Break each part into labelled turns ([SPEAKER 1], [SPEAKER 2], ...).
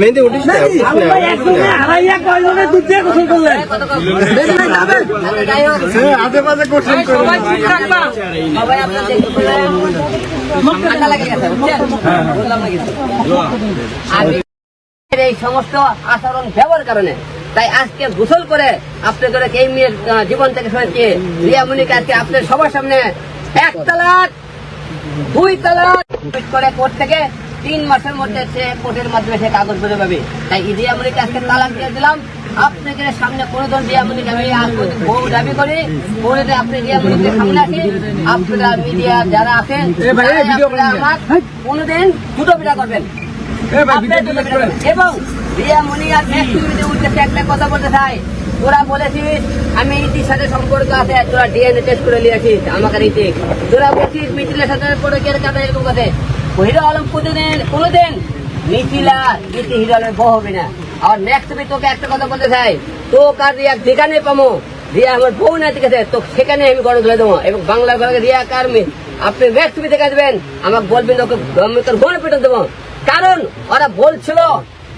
[SPEAKER 1] মেহেন্দি উঠিস না উঠিস না
[SPEAKER 2] আজে বাজে কোশ্চেন
[SPEAKER 3] সবাই ঠিক রাখবা সবাই আপনার দেখতে পেলেন ঠান্ডা লাগে গেছে বুঝছেন বললাম না এই সমস্ত আচরণ ব্যবহার কারণে। তাই আজকে গোসল করে আপনাদের এই মেয়ের জীবন থেকে শুনেছি রিয়ামণিকে আজকে আপনার সবার সামনে এক তালাক দুই তালাক। করে কোর্ট থেকে তিন মাসের মধ্যে সে কোর্টের মাধ্যমে সে কাগজ বেরো পাবে তাই রিয়ামণিকে আজকে তালাক দিয়ে দিলাম। আপনাদের সামনে কোনোদিন রিয়ামণিকে আমি বউ দাবি করি। কোনোদিন আপনি রিয়ামণিকে সামনে আসি আপনারা মিডিয়া যারা আছেন আমার কোনোদিন দুটো বিড়া করবেন। আপনারা দুটো এবং রিয়া আর উঠতেছে একটা কথা বলতে চাই তোরা বলেছিস আমি ইতির সাথে সম্পর্ক আছে তোরা ডিএনএ টেস্ট করে নিয়ে আমাকে ইতিক তোরা বলছিস মিথিলের সাথে পড়ে কে কথা এরকম কথা। হিরো আলম কোনদিন কোনদিন মিথিলা ইতি হিরো আলমের বউ হবে না। আর নেক্সট আমি তোকে একটা কথা বলতে চাই। তোকে আর রিয়া যেখানে পাবো। রিয়া আমার বউ না ঠিক আছে? তো সেখানে আমি গড়ে ধরে দেবো। এবং বাংলা রিয়া কার আপনি নেক্সট তুমি দেখে দেবেন আমাকে বলবেন ওকে তোর গড়ে পেটে দেবো। কারণ ওরা বলছিল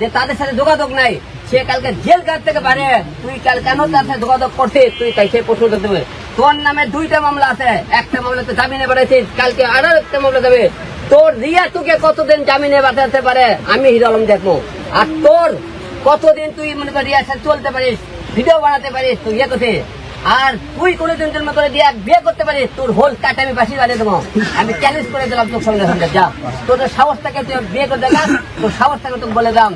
[SPEAKER 3] যে তাদের সাথে যোগাযোগ নাই। সে কালকে জেল কার থেকে পারে তুই কাল কেন তার সাথে যোগাযোগ করছিস? তুই তাই সে প্রশ্ন করতে হবে। তোর নামে দুইটা মামলা আছে। একটা মামলা তো জামিনে বাড়াইছিস, কালকে আরও একটা মামলা দেবে। তোর রিয়া তোকে কতদিন জামিনে বাঁচাতে পারে? আমি হিরো আলম দেখব। আর তোর কতদিন তুই মনে কর রিয়ার সাথে চলতে পারিস, ভিডিও বানাতে পারিস, তুই ইয়ে করতে আর তুই কোনোদিন জন্ম করে দিয়ে বিয়ে করতে পারিস, তোর হোল কাটে আমি বাসি বানিয়ে দেবো। আমি চ্যালেঞ্জ করে দিলাম তোর সঙ্গে সঙ্গে যা। তোর সাহস থাকে তুই বিয়ে করে দেখা তোর সাহস থাকে তোকে বলে দাম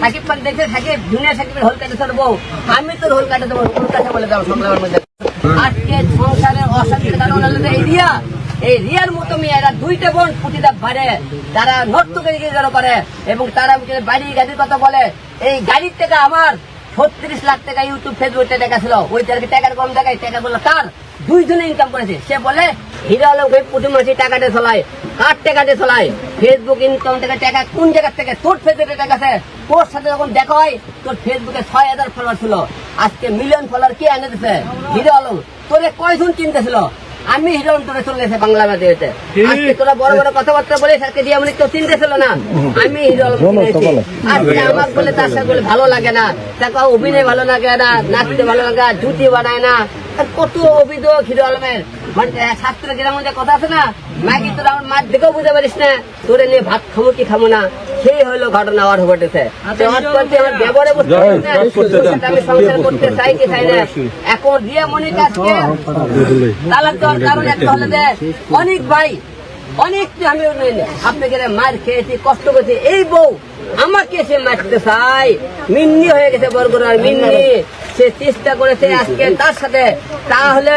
[SPEAKER 3] সাকিব খান দেখে সাকিব, দুনিয়া সাকিবের হোল কাটে ধরবো। আমি তোর হোল কাটে দেবো তোর কাছে বলে দাম সংগ্রামের মধ্যে। আজকে সংসারের অশান্তির কারণ হলো এই রিয়া, এই রিয়ার মতো মেয়েরা দুইটা বোন প্রতিটা বাড়ে তারা নর্তকে করে, এবং তারা বাড়ি গাড়ির কথা বলে, এই গাড়ির থেকে আমার। ছত্রিশ লাখ টাকা ইউটিউব ফেসবুকে টাকা ছিল। ওই টাকা টাকার কম টাকায় টাকা বলল কার দুইজনে ইনকাম করেছে। সে বলে, হিরো আলম প্রতি মাসে টাকাতে চলায়। কার টাকাতে চলায়? ফেসবুক ইনকাম থেকে টাকা কোন জায়গার থেকে? তোর ফেসবুকে টাকা আছে। তোর সাথে যখন দেখা হয়, তোর ফেসবুকে ছয় হাজার ফলোয়ার ছিল। আজকে মিলিয়ন ফলোয়ার কে এনে দিছে? হিরো আলম। তোরে কয়জন চিনতেছিল? আমি হিরো আলম তোরে চলে গেছে বাংলা মাধ্যমে আজকে তোরা বড় বড় কথাবার্তা বলে আজকে দিয়ে আমি কেউ চিনতে ছিল না আমি হিরো আজকে আমার বলে তার সাথে বলে ভালো লাগে না। তাকে অভিনয় ভালো লাগে না নাচতে ভালো লাগে জুতি বানায় না। আর কত অভিযোগ হিরো আলমের। মানে ছাত্র গ্রামের মধ্যে কথা আছে না? ম্যাগি তোরা আমার মার দেখেও বুঝতে পারিস না। তোরে নিয়ে ভাত খাব কি খাব না? সেই হইল ঘটনা আমার ঘটেছে। তো আমার ব্যবহারে বুঝতে পারিস না, তোর সাথে আমি সংসার করতে চাই কি চাই না? এখন রিয়া মনির কাছে তালাক দেওয়ার কারণ একটা হলো যে অনেক ভাই অনেক আমি আপনাকে মার খেয়েছি কষ্ট করেছি এই বউ আমাকে সে মারতে চাই মিন্নি হয়ে গেছে বরগুনার মিন্নি। সে চেষ্টা করেছে আজকে তার সাথে। তাহলে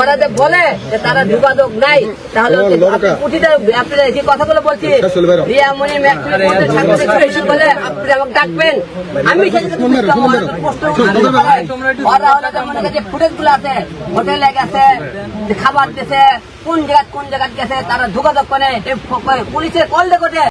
[SPEAKER 3] ওরা যে বলে যে তারা যোগাযোগ নাই তাহলে আপনি পুঁথিটা আপনারা যে কথাগুলো বলছি রিয়ামণি সাংবাদিক বলে আপনি আমাকে ডাকবেন। আমি। ওরা হলো যে ফুটেজগুলো আছে হোটেলে গেছে খাবার দিছে কোন জায়গা কোন জায়গায় গেছে তারা যোগাযোগ করে এ পুলিশের কল দেখে